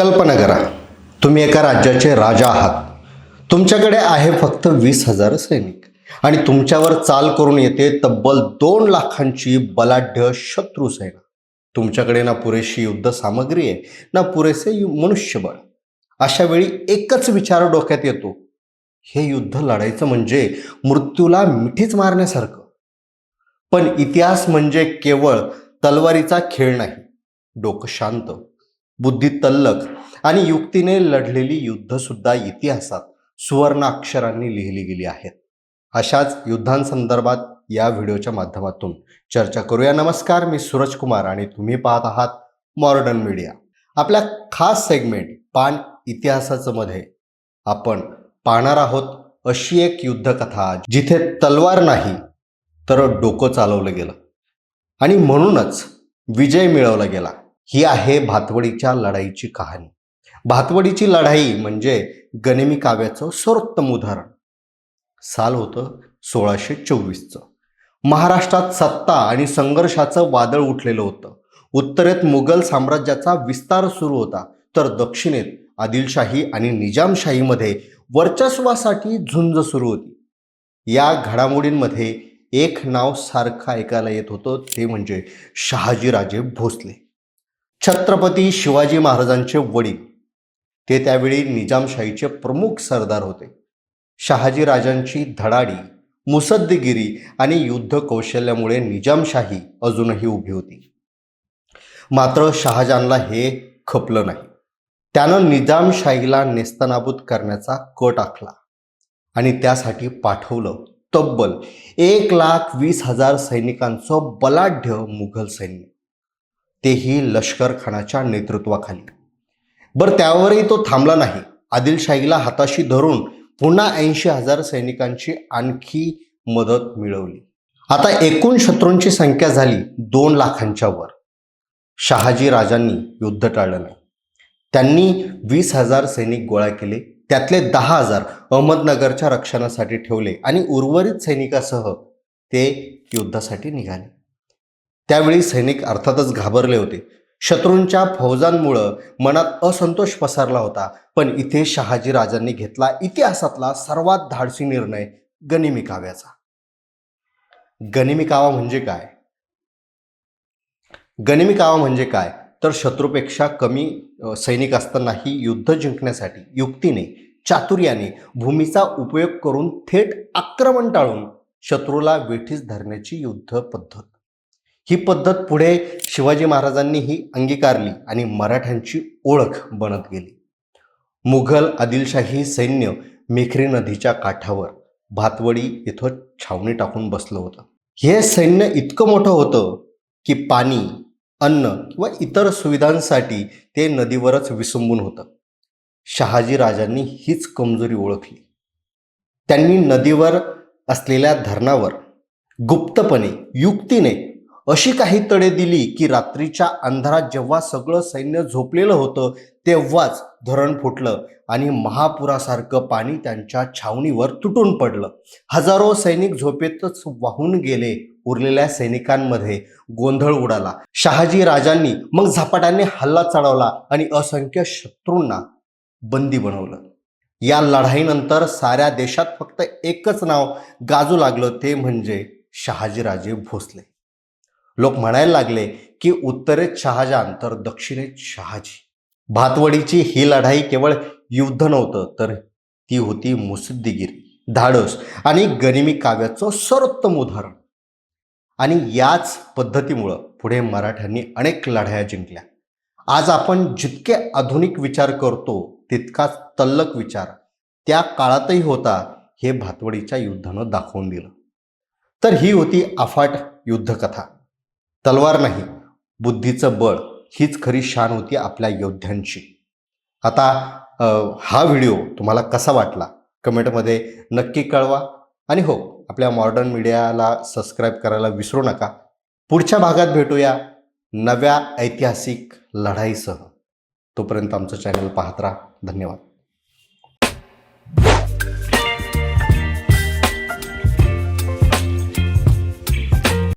कल्पना करा तुम्ही एका राज्याचे राजा आहात. तुमच्याकडे आहे फक्त वीस हजार सैनिक आणि तुमच्यावर चाल करून येते तब्बल दोन लाखांची बलाढ्य शत्रू सेना. तुमच्याकडे ना पुरेशी युद्ध सामग्री आहे ना पुरेसे मनुष्यबळ. अशा वेळी एकच विचार डोक्यात येतो. हे युद्ध लढायचं म्हणजे मृत्यूला मिठीच मारण्यासारखं. पण इतिहास म्हणजे केवळ तलवारीचा खेळ नाही डोकं शांत. बुद्धी तल्लक आणि युक्तीने लढलेली युद्ध सुद्धा इतिहासात सुवर्ण अक्षरांनी लिहिली गेली आहेत. अशाच युद्धांसंदर्भात या व्हिडिओच्या माध्यमातून चर्चा करूया. नमस्कार मी सूरज कुमार आणि तुम्ही पाहत आहात मॉडर्न मीडिया. आपल्या खास सेगमेंट पान इतिहासाचं मध्ये आपण पाहणार आहोत अशी एक युद्धकथा जिथे तलवार नाही तर डोकं चालवलं गेलं आणि म्हणूनच विजय मिळवला गेला. ही आहे भातवडीच्या लढाईची कहाणी. भातवडीची लढाई म्हणजे गनिमी काव्याचं सर्वोत्तम उदाहरण. साल होतं सोळाशे चोवीसचं. महाराष्ट्रात सत्ता आणि संघर्षाचं वादळ उठलेलं होतं. उत्तरेत मुघल साम्राज्याचा विस्तार सुरू होता. तर दक्षिणेत आदिलशाही आणि निजामशाहीमध्ये वर्चस्वासाठी झुंज सुरू होती. या घडामोडींमध्ये एक नाव सारखं ऐकायला येत होतं ते म्हणजे शहाजीराजे भोसले. छत्रपती शिवाजी महाराजांचे वडील. ते त्यावेळी निजामशाहीचे प्रमुख सरदार होते. शहाजी राजांची धडाडी मुसद्दीगिरी आणि युद्ध कौशल्यामुळे निजामशाही अजूनही उभी होती. मात्र शहाजहानला हे खपलं नाही. त्यानं निजामशाहीला नेस्तनाबूत करण्याचा कट आखला आणि त्यासाठी पाठवलं तब्बल एक लाख वीस हजार सैनिकांचं बलाढ्य मुघल सैन्य. तेही लष्कर खानाच्या नेतृत्वाखाली. बरं त्यावरही तो थांबला नाही. आदिलशाहीला हाताशी धरून पुन्हा ऐंशी हजार सैनिकांची आणखी मदत मिळवली. आता एकूण शत्रूंची संख्या झाली दोन लाखांच्या वर. शहाजी राजांनी युद्ध टाळलं नाही. त्यांनी वीस हजार सैनिक गोळा केले त्यातले दहा हजार अहमदनगरच्या रक्षणासाठी ठेवले आणि उर्वरित सैनिकासह ते युद्धासाठी निघाले. त्यावेळी सैनिक अर्थातच घाबरले होते. शत्रूंच्या फौजांमुळं मनात असंतोष पसरला होता पण इथे शहाजी राजांनी घेतला इतिहासातला सर्वात धाडसी निर्णय गनिमी काव्याचा. गनिमी कावा म्हणजे काय? गनिमी कावा म्हणजे काय? तर शत्रूपेक्षा कमी सैनिक असतानाही युद्ध जिंकण्यासाठी युक्तीने चातुर्याने भूमीचा उपयोग करून थेट आक्रमण टाळून शत्रूला वेठीस धरण्याची युद्ध पद्धत. ही पद्धत पुढे शिवाजी महाराजांनी ही अंगीकारली आणि मराठ्यांची ओळख बनत गेली. मुघल आदिलशाही सैन्य मेखरी नदीच्या काठावर भातवडी इथं छावणी टाकून बसलं होतं. हे सैन्य इतकं मोठं होतं की पाणी अन्न किंवा इतर सुविधांसाठी ते नदीवरच विसंबून होतं. शहाजी राजांनी हीच कमजोरी ओळखली. त्यांनी नदीवर असलेल्या धरणावर गुप्तपणे युक्तीने अशी काही तडे दिली की रात्रीच्या अंधारात जेव्हा सगळं सैन्य झोपलेलं होतं तेव्हाच धरण फुटलं आणि महापुरासारखं पाणी त्यांच्या छावणीवर तुटून पडलं. हजारो सैनिक झोपेतच वाहून गेले उरलेल्या सैनिकांमध्ये गोंधळ उडाला. शहाजी राजांनी मग झपाट्याने हल्ला चढवला आणि असंख्य शत्रूंना बंदी बनवलं. या लढाईनंतर साऱ्या देशात फक्त एकच नाव गाजू लागलं ते म्हणजे शहाजीराजे भोसले. लोक म्हणायला लागले की उत्तरेत शहाजहान तर दक्षिणेत शहाजी. भातवडीची ही लढाई केवळ युद्ध नव्हतं तर ती होती मुसद्दीगिरी धाडस आणि गनिमी काव्याचं सर्वोत्तम उदाहरण. आणि याच पद्धतीमुळं पुढे मराठ्यांनी अनेक लढाया जिंकल्या. आज आपण जितके आधुनिक विचार करतो तितकाच तल्लक विचार त्या काळातही होता हे भातवडीच्या युद्धानं दाखवून दिलं. तर ही होती अफाट युद्धकथा. तलवार नाही बुद्धीचं बळ हीच खरी शान होती आपल्या योद्ध्यांची. आता हा व्हिडिओ तुम्हाला कसा वाटला? कमेंटमध्ये नक्की कळवा. आणि हो आपल्या मॉडर्न मीडियाला सबस्क्राईब करायला विसरू नका. पुढच्या भागात भेटूया नव्या ऐतिहासिक लढाईसह. तोपर्यंत आमचं चॅनल पाहत राहा. धन्यवाद.